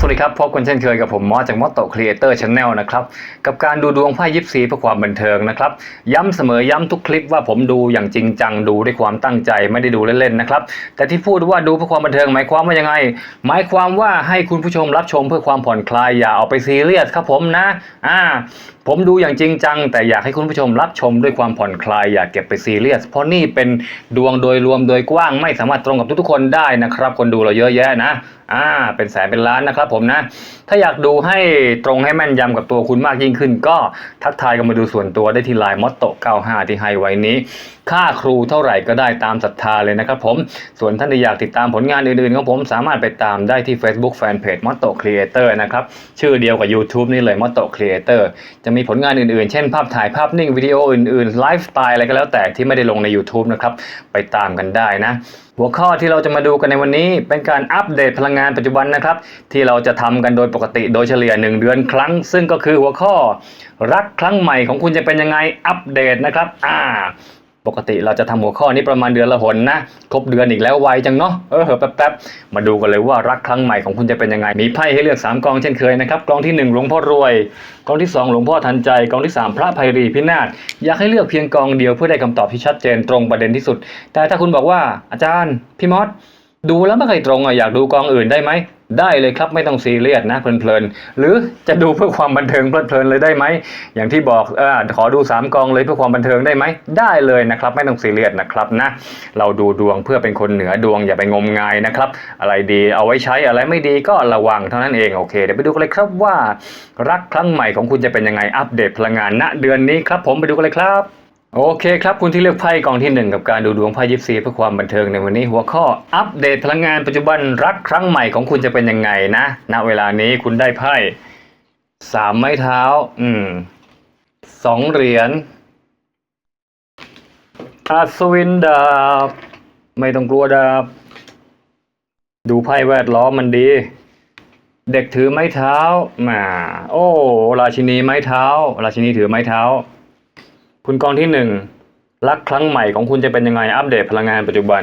สวัสดีครับ พบกันเช่นเคยกับผมมอสจากมอสโตครีเอเตอร์ชาแนลนะครับ กับการดูดวงไพ่ยิปซีเพื่อความบันเทิงนะครับ ย้ำเสมอย้ำทุกคลิปว่าผมดูอย่างจริงจังดูด้วยความตั้งใจไม่ได้ดูเล่นๆนะครับ แต่ที่พูดว่าดูเพื่อความบันเทิงหมายความว่ายังไง หมายความว่าให้คุณผู้ชมรับชมเพื่อความผ่อนคลายอย่าเอาไปซีเรียสครับผมนะ อ่า ผมดูอย่างจริงจัง แต่อยากให้คุณผู้ชมรับชมด้วยความผ่อนคลายอย่าเก็บไปซีเรียส เพราะนี่เป็นดวงโดยรวมโดยกว้างไม่สามารถตรงกับทุกๆคนได้นะครับ คนดูเราเยอะแยะนะ อ่าเป็นแสนเป็นล้านนะครับผมนะ ถ้าอยากดูให้ตรงให้แม่นยำกับตัวคุณมากยิ่งขึ้น ก็ทักทายกันมาดูส่วนตัวได้ที่ไลน์มอตโต95 ที่ให้ไว้นี้ ค่าครูเท่าไหร่ก็ได้ตามศรัทธาเลยนะครับผมส่วนท่านที่อยากติดตามผลงานอื่นๆของผมสามารถไปตามได้ที่ Facebook Fanpage m o t t o Creator นะครับ ชื่อเดียวกับ YouTube นี่เลย m o t t o Creator จะมีผลงานอื่นๆ เช่นภาพถ่ายภาพนิ่งวิดีโออื่นๆไลฟ์สไตล์อะไรก็แล้วแต่ที่ไม่ได้ลงใน YouTube นะครับไปตามกันได้นะ หัวข้อที่เราจะมาดูกันในวันนี้เป็นการอัปเดตพลังงานปัจจุบันนะครับ ที่เราจะทำกันโดยปกติโดยเฉลี่ย 1 เดือนครั้ง ซึ่งก็คือหัวข้อ รักครั้งใหม่ของคุณจะเป็นยังไงอัปเดตนะครับ อ่า ปกติเราจะทำหัวข้อนี้ประมาณเดือนละหนนะครบเดือนอีกแล้วไวจังเนาะเออแป๊บๆมาดูกันเลยว่ารักครั้งใหม่ของคุณจะเป็นยังไง มีไพ่ให้เลือก3กองเช่นเคยนะครับกองที่1หลวงพ่อรวยกองที่2หลวงพ่อทันใจกองที่ 3 พระภัยรีพินาศอยากให้เลือกเพียงกองเดียวเพื่อได้คำตอบที่ชัดเจนตรงประเด็นที่สุด แต่ถ้าคุณบอกว่าอาจารย์พี่มอส ดูแล้วไม่เคยตรงอะอยากดูกองอื่นได้ไหม ได้เลยครับไม่ต้องซีเรียสนะเพลินๆ หรือจะดูเพื่อความบันเทิงเพลินๆเลยได้ไหม อย่างที่บอกเออขอดู 3 กองเลยเพื่อความบันเทิงได้ไหม ได้เลยนะครับไม่ต้องซีเรียสนะครับนะเราดูดวงเพื่อเป็นคนเหนือดวงอย่าไปงมงายนะครับ อะไรดีเอาไว้ใช้อะไรไม่ดีก็ระวังเท่านั้นเองโอเคเดี๋ยวไปดูกันเลยครับว่า รักครั้งใหม่ของคุณจะเป็นยังไงอัปเดตพลังงานณเดือนนี้ครับ ผมไปดูกันเลยครับ โอเคครับ คุณที่เลือกไพ่กองที่หนึ่งกับการดูดวงไพ่ยิปซีเพื่อความบันเทิงในวันนี้ หัวข้ออัปเดตพลังงานปัจจุบันรักครั้งใหม่ของคุณจะเป็นยังไงนะณเวลานี้คุณได้ไพ่สามไม้เท้า อืมสองเหรียญอัศวินดาบ ไม่ต้องกลัวดาบ ดูไพ่แวดล้อมมันดี เด็กถือไม้เท้ามาโอ้ ราชินีไม้เท้า ราชินีถือไม้เท้า คุณกองที่หนึ่งรักครั้งใหม่ของคุณจะเป็นยังไงอัปเดตพลังงานปัจจุบัน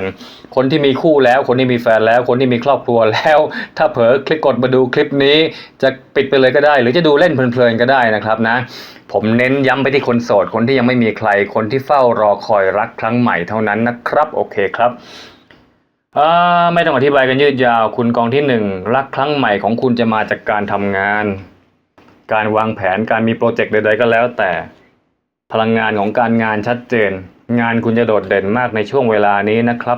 คนที่มีคู่แล้ว คนที่มีแฟนแล้ว คนที่มีครอบครัวแล้ว ถ้าเผลอคลิกกดมาดูคลิปนี้ จะปิดไปเลยก็ได้ หรือจะดูเล่นเพลินๆก็ได้นะครับนะ ผมเน้นย้ำไปที่คนโสด คนที่ยังไม่มีใคร คนที่เฝ้ารอคอยรักครั้งใหม่เท่านั้นนะครับโอเคครับไม่ต้องอธิบายกันยืดยาว คุณกองที่หนึ่งรักครั้งใหม่ของคุณจะมาจากการทำงาน การวางแผนการมีโปรเจกต์ใดๆก็แล้วแต่ พลังงานของการงานชัดเจน งานคุณจะโดดเด่นมากในช่วงเวลานี้นะครับ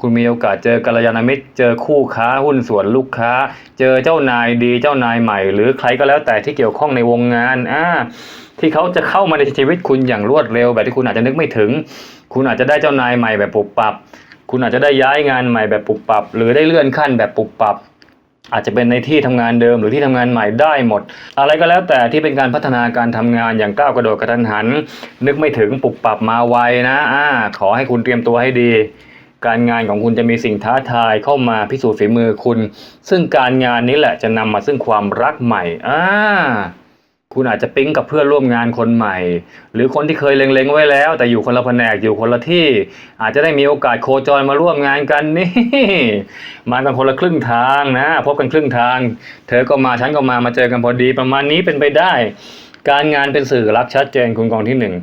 คุณมีโอกาสเจอกัลยาณมิตร เจอคู่ค้าหุ้นส่วนลูกค้า เจอเจ้านายดีเจ้านายใหม่ หรือใครก็แล้วแต่ที่เกี่ยวข้องในวงงานอ่าที่เขาจะเข้ามาในชีวิตคุณอย่างรวดเร็วแบบที่คุณอาจจะนึกไม่ถึง คุณอาจจะได้เจ้านายใหม่แบบปุบปับ คุณอาจจะได้ย้ายงานใหม่แบบปุบปับ หรือได้เลื่อนขั้นแบบปุบปับ อาจจะเป็นในที่ทำงานเดิมหรือที่ทำงานใหม่ได้หมด อะไรก็แล้วแต่ที่เป็นการพัฒนาการทำงานอย่างก้าวกระโดดกระทันหัน นึกไม่ถึงปุบปับมาไวนะอ่าขอให้คุณเตรียมตัวให้ดี การงานของคุณจะมีสิ่งท้าทายเข้ามาพิสูจน์ฝีมือคุณ ซึ่งการงานนี้แหละจะนำมาซึ่งความรักใหม่อ่า คุณอาจจะปิ๊งกับเพื่อนร่วมงานคนใหม่ หรือคนที่เคยเล็งๆไว้แล้ว แต่อยู่คนละแผนกอยู่คนละที่ อาจจะได้มีโอกาสโคจรมาร่วมงานกันนี่มากันคนละครึ่งทางนะพบกันครึ่งทาง เธอก็มาฉันก็มามาเจอกันพอดีประมาณนี้เป็นไปได้ การงานเป็นสื่อรักชัดเจนคุณกองที่หนึ่ง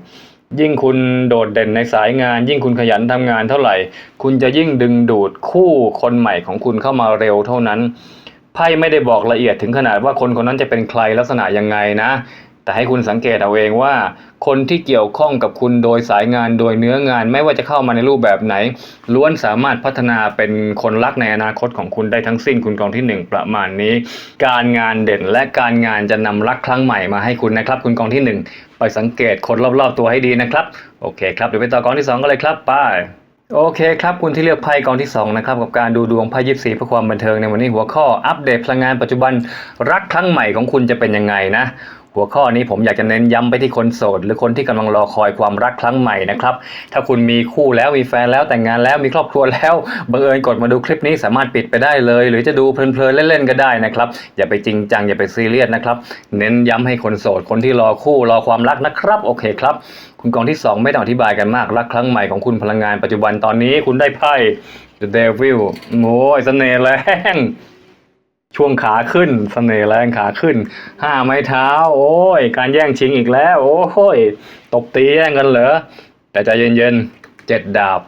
ยิ่งคุณโดดเด่นในสายงาน ยิ่งคุณขยันทำงานเท่าไหร่ คุณจะยิ่งดึงดูดคู่คนใหม่ของคุณเข้ามาเร็วเท่านั้น ไพ่ไม่ได้บอกละเอียดถึงขนาดว่าคนคนนั้นจะเป็นใครลักษณะยังไงนะ แต่ให้คุณสังเกตเอาเองว่า คนที่เกี่ยวข้องกับคุณโดยสายงานโดยเนื้องาน ไม่ว่าจะเข้ามาในรูปแบบไหน ล้วนสามารถพัฒนาเป็นคนรักในอนาคตของคุณได้ทั้งสิ้นคุณกองที่หนึ่งประมาณนี้ การงานเด่นและการงานจะนำรักครั้งใหม่มาให้คุณนะครับ คุณกองที่หนึ่งไปสังเกตคนรอบๆตัวให้ดีนะครับโอเคครับเดี๋ยวไปต่อกองที่สองกันเลยครับไป โอเคครับคุณที่เลือกไพ่กองที่2นะครับกับการดูดวงไพ่ยิปซีเพื่อความบันเทิงในวันนี้หัวข้ออัปเดตพลังงานปัจจุบันรักครั้งใหม่ของคุณจะเป็นยังไงนะ หัวข้อนี้ผมอยากจะเน้นย้ำไปที่คนโสด หรือคนที่กำลังรอคอยความรักครั้งใหม่นะครับ ถ้าคุณมีคู่แล้วมีแฟนแล้วแต่งงานแล้วมีครอบครัวแล้วบังเอิญกดมาดูคลิปนี้สามารถปิดไปได้เลย หรือจะดูเพลินๆเล่นๆก็ได้นะครับ อย่าไปจริงจังอย่าไปซีเรียสนะครับ เน้นย้ำให้คนโสด คนที่รอคู่รอความรักนะครับ โอเคครับ คุณกองที่ 2 ไม่ต้องอธิบายกันมากรักครั้งใหม่ของคุณพลังงานปัจจุบันตอนนี้คุณได้ไพ่ The Devil โอ้ยเสน่ห์แรง ช่วงขาขึ้นเสน่ห์แรงขาขึ้นห้าไม้เท้า โอ้ย การแย่งชิงอีกแล้ว โอ้ย ตบตีแย่งกันเหรอ แต่ใจเย็นๆเจ็ดดาบ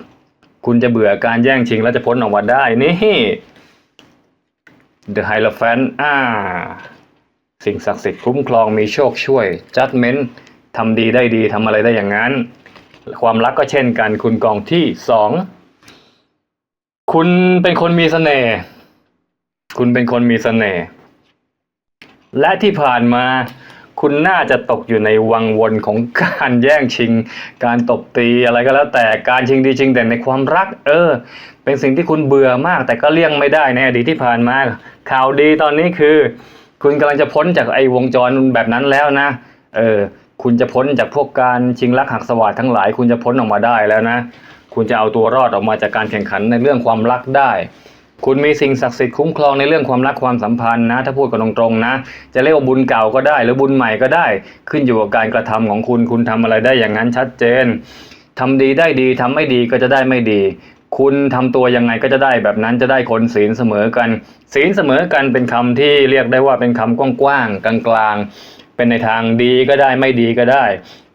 คุณจะเบื่อการแย่งชิงแล้วจะพ้นออกมาได้นี่ The Hierophant อ่า สิ่งศักดิ์สิทธิ์คุ้มครองมีโชคช่วย Judgment ทำดีได้ดีทำอะไรได้อย่างนั้น ความรักก็เช่นกันคุณกองที่สองคุณเป็นคนมีเสน่ห์ คุณเป็นคนมีเสน่ห์ และที่ผ่านมา คุณน่าจะตกอยู่ในวังวนของการแย่งชิง การตบตีอะไรก็แล้วแต่การชิงดีชิงเด่นในความรัก เออ เป็นสิ่งที่คุณเบื่อมาก แต่ก็เลี่ยงไม่ได้ในอดีตที่ผ่านมา ข่าวดีตอนนี้คือ คุณกำลังจะพ้นจากไอ้วงจรแบบนั้นแล้วนะ เออ คุณจะพ้นจากพวกการชิงรักหักสวัสดทั้งหลาย คุณจะพ้นออกมาได้แล้วนะ คุณจะเอาตัวรอดออกมาจากการแข่งขันในเรื่องความรักได้ คุณมีสิ่งศักดิ์สิทธิ์คุ้มครองในเรื่องความรักความสัมพันธ์นะ ถ้าพูดกันตรงๆนะ จะเรียกว่าบุญเก่าก็ได้ หรือบุญใหม่ก็ได้ ขึ้นอยู่กับการกระทำของคุณ คุณทำอะไรได้อย่างนั้นชัดเจนทำดีได้ดีทำไม่ดีก็จะได้ไม่ดี คุณทำตัวยังไงก็จะได้แบบนั้นจะได้คนศีลเสมอกัน ศีลเสมอกันเป็นคำที่เรียกได้ว่าเป็นคำกว้างๆกลางๆเป็นในทางดีก็ได้ไม่ดีก็ได้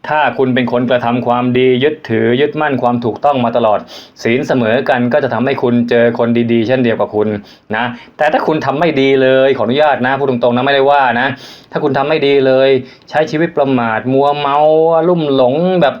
ถ้าคุณเป็นคนกระทำความดียึดถือยึดมั่นความถูกต้องมาตลอด ศีลเสมอกันก็จะทำให้คุณเจอคนดีๆ เช่นเดียวกับคุณนะแต่ถ้าคุณทำไม่ดีเลยขออนุญาตนะพูดตรงๆนะไม่ได้ว่านะ ถ้าคุณทำไม่ดีเลย ใช้ชีวิตประมาทมัวเมาลุ่มหลงแบบ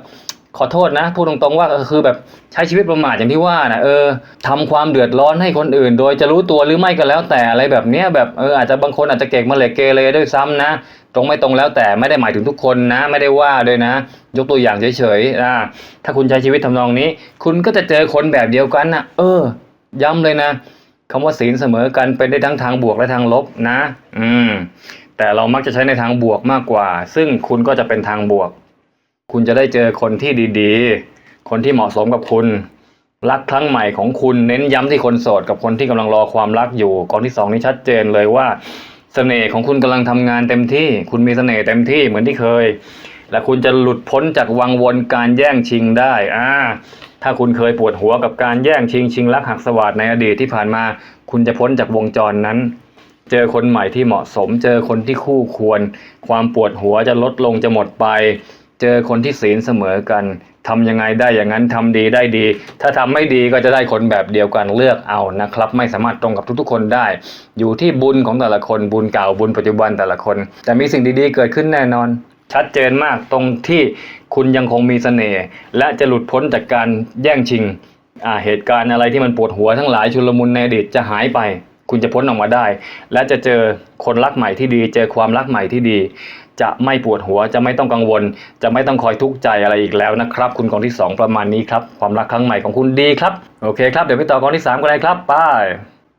ขอโทษนะพูดตรงๆว่าคือแบบใช้ชีวิตประมาทอย่างที่ว่านะเออทำความเดือดร้อนให้คนอื่น โดยจะรู้ตัวหรือไม่ก็แล้วแต่อะไรแบบเนี้ยแบบเอออาจจะบางคนอาจจะเก่งมาเล็กเกเรด้วยซ้ำนะ ตรงไม่ตรงแล้วแต่ไม่ได้หมายถึงทุกคนนะ ไม่ได้ว่าด้วยนะ ยกตัวอย่างเฉยๆอ่าถ้าคุณใช้ชีวิตทำนองนี้ คุณก็จะเจอคนแบบเดียวกันนะเออ ย้ำเลยนะคำว่าศีลเสมอกันเป็นได้ทั้งทางบวกและทางลบนะ อืมแต่เรามักจะใช้ในทางบวกมากกว่า ซึ่งคุณก็จะเป็นทางบวก คุณจะได้เจอคนที่ดีๆ คนที่เหมาะสมกับคุณ รักครั้งใหม่ของคุณเน้นย้ำที่คนโสดกับคนที่กำลังรอความรักอยู่กองที่สองนี้ชัดเจนเลยว่าเสน่ห์ของคุณกำลังทำงานเต็มที่ คุณมีเสน่ห์เต็มที่เหมือนที่เคย และคุณจะหลุดพ้นจากวังวนการแย่งชิงได้อ่าถ้าคุณเคยปวดหัวกับการแย่งชิงชิงรักหักสวัสดในอดีตที่ผ่านมา คุณจะพ้นจากวงจรนั้น เจอคนใหม่ที่เหมาะสม เจอคนที่คู่ควร ความปวดหัวจะลดลงจะหมดไป เจอคนที่ศีลเสมอกันทำยังไงได้อย่างนั้นทำดีได้ดี ถ้าทำไม่ดีก็จะได้คนแบบเดียวกันเลือกเอานะครับ ไม่สามารถตรงกับทุกๆ คนได้ อยู่ที่บุญของแต่ละคนบุญเก่าบุญปัจจุบันแต่ละคน แต่มีสิ่งดีๆเกิดขึ้นแน่นอน ชัดเจนมากตรงที่คุณยังคงมีเสน่ห์และจะหลุดพ้นจากการแย่งชิงเหตุการณ์อะไรที่มันปวดหัวทั้งหลายชุลมุนในอดีตจะหายไป คุณจะพ้นออกมาได้ และจะเจอคนรักใหม่ที่ดี เจอความรักใหม่ที่ดี จะไม่ปวดหัวจะไม่ต้องกังวล จะไม่ต้องคอยทุกข์ใจอะไรอีกแล้วนะครับ คุณกองที่ 2 ประมาณนี้ครับ ความรักครั้งใหม่ของคุณดีครับ โอเคครับ เดี๋ยวไปต่อกองที่ 3 กันเลยครับไป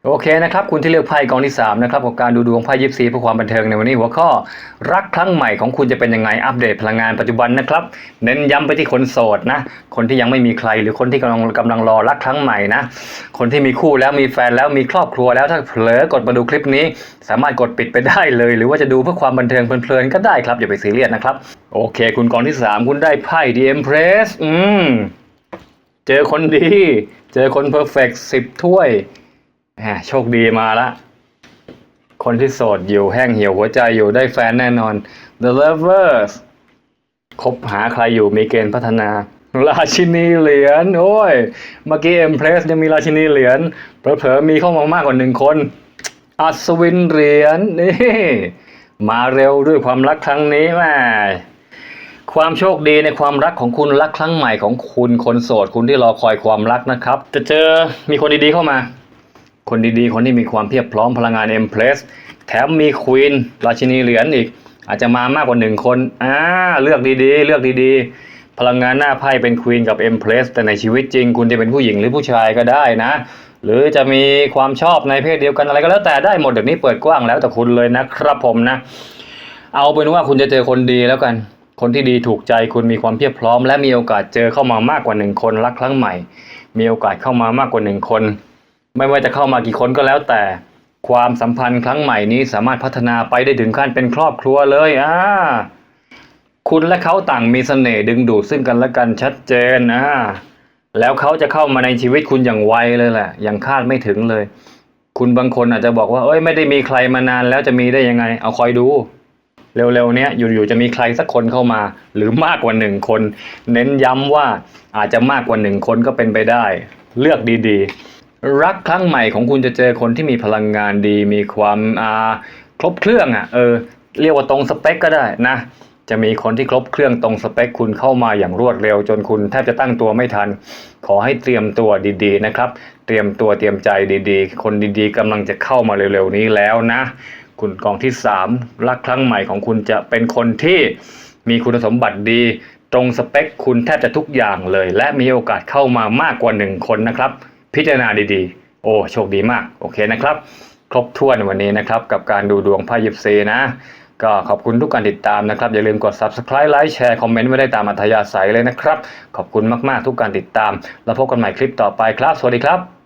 โอเคนะครับคุณที่เลือกไพ่กองที่3นะครับกับการดูดวงไพ่ยิปซีเพื่อความบันเทิงในวันนี้หัวข้อรักครั้งใหม่ของคุณจะเป็นยังไงอัปเดตพลังงานปัจจุบันนะครับเน้นย้ำไปที่คนโสดนะคนที่ยังไม่มีใครหรือคนที่กำลังกำลังรอรักครั้งใหม่นะคนที่มีคู่แล้วมีแฟนแล้วมีครอบครัวแล้วถ้าเผลอกดมาดูคลิปนี้ สามารถกดปิดไปได้เลย หรือว่าจะดูเพื่อความบันเทิงเพลินๆก็ได้ครับอย่าไปซีเรียสนะครับโอเค คุณกองที่ 3 คุณได้ไพ่ The Empress อืมเจอคนดี เจอคนเพอร์เฟกต์สิบถ้วย แหมโชคดีมาละ คนที่โสดอยู่แห้งเหี่ยวหัวใจอยู่ได้แฟนแน่นอน The Lovers คบหาใครอยู่มีเกณฑ์พัฒนา ราชินีเหรียญโอ้ย เมื่อกี้เอ็มเพรสยังมีราชินีเหรียญเผลอๆมีเข้ามามากกว่าหนึ่งคน อัศวินเหรียญนี่มาเร็วด้วยความรักครั้งนี้แม่ความโชคดีในความรักของคุณรักครั้งใหม่ของคุณคนโสดคุณที่รอคอยความรักนะครับ จะเจอมีคนดีๆเข้ามา คนดีๆ คนที่มีความเพียบพร้อมพลังงานเอ็มเพรสแถมมีควีนราชินีเหรียญอีก อาจจะมามากกว่าหนึ่งคนอ่าเลือกดีๆ เลือกดีๆ พลังงานหน้าไพ่เป็นควีนกับเอ็มเพรสแต่ในชีวิตจริง คุณจะเป็นผู้หญิงหรือผู้ชายก็ได้นะ หรือจะมีความชอบในเพศเดียวกันอะไรก็แล้วแต่ได้หมดเดี๋ยวนี้เปิดกว้างแล้วแต่คุณเลยนะครับผมนะ เอาเป็นว่าคุณจะเจอคนดีแล้วกันคนที่ดีถูกใจคุณมีความเพียบพร้อม และมีโอกาสเจอเข้ามามากกว่าหนึ่งคนรักครั้งใหม่ มีโอกาสเข้ามามากกว่าหนึ่งคน ไม่ว่าจะเข้ามากี่คนก็แล้วแต่ ความสัมพันธ์ครั้งใหม่นี้สามารถพัฒนาไปได้ถึงขั้นเป็นครอบครัวเลยอ่าคุณและเขาต่างมีเสน่ห์ดึงดูดซึ่งกันและกันชัดเจนอ่าแล้วเขาจะเข้ามาในชีวิตคุณอย่างไวเลยแหละ อย่างคาดไม่ถึงเลย คุณบางคนอาจจะบอกว่า เอ้ยไม่ได้มีใครมานานแล้วจะมีได้ยังไง เอาคอยดู เร็วๆเนี้ยอยู่ๆจะมีใครสักคนเข้ามา หรือมากกว่าหนึ่งคน เน้นย้ำว่าอาจจะมากกว่าหนึ่งคนก็เป็นไปได้ เลือกดีๆ รักครั้งใหม่ของคุณจะเจอคนที่มีพลังงานดี มีความอ่าครบเครื่องอะเออเรียกว่าตรงสเปคก็ได้นะจะมีคนที่ครบเครื่องตรงสเปคคุณเข้ามาอย่างรวดเร็ว จนคุณแทบจะตั้งตัวไม่ทัน ขอให้เตรียมตัวดีๆนะครับ เตรียมตัวเตรียมใจดีๆ คนดีๆกำลังจะเข้ามาเร็วๆนี้แล้วนะ คุณกองที่สามรักครั้งใหม่ของคุณจะเป็นคนที่มีคุณสมบัติดี ตรงสเปคคุณแทบจะทุกอย่างเลย และมีโอกาสเข้ามามากกว่าหนึ่งคนนะครับ พิจารณาดีๆ โอ้โชคดีมาก โอเคนะครับ ครบถ้วนวันนี้นะครับ กับการดูดวงไพ่ยิปซีนะ ก็ขอบคุณทุกการติดตามนะครับ อย่าลืมกด subscribe ไลค์แชร์คอมเมนต์ไว้ได้ตามอัธยาศัยเลยนะครับ ขอบคุณมากๆทุกการติดตาม แล้วพบกันใหม่คลิปต่อไปครับ สวัสดีครับ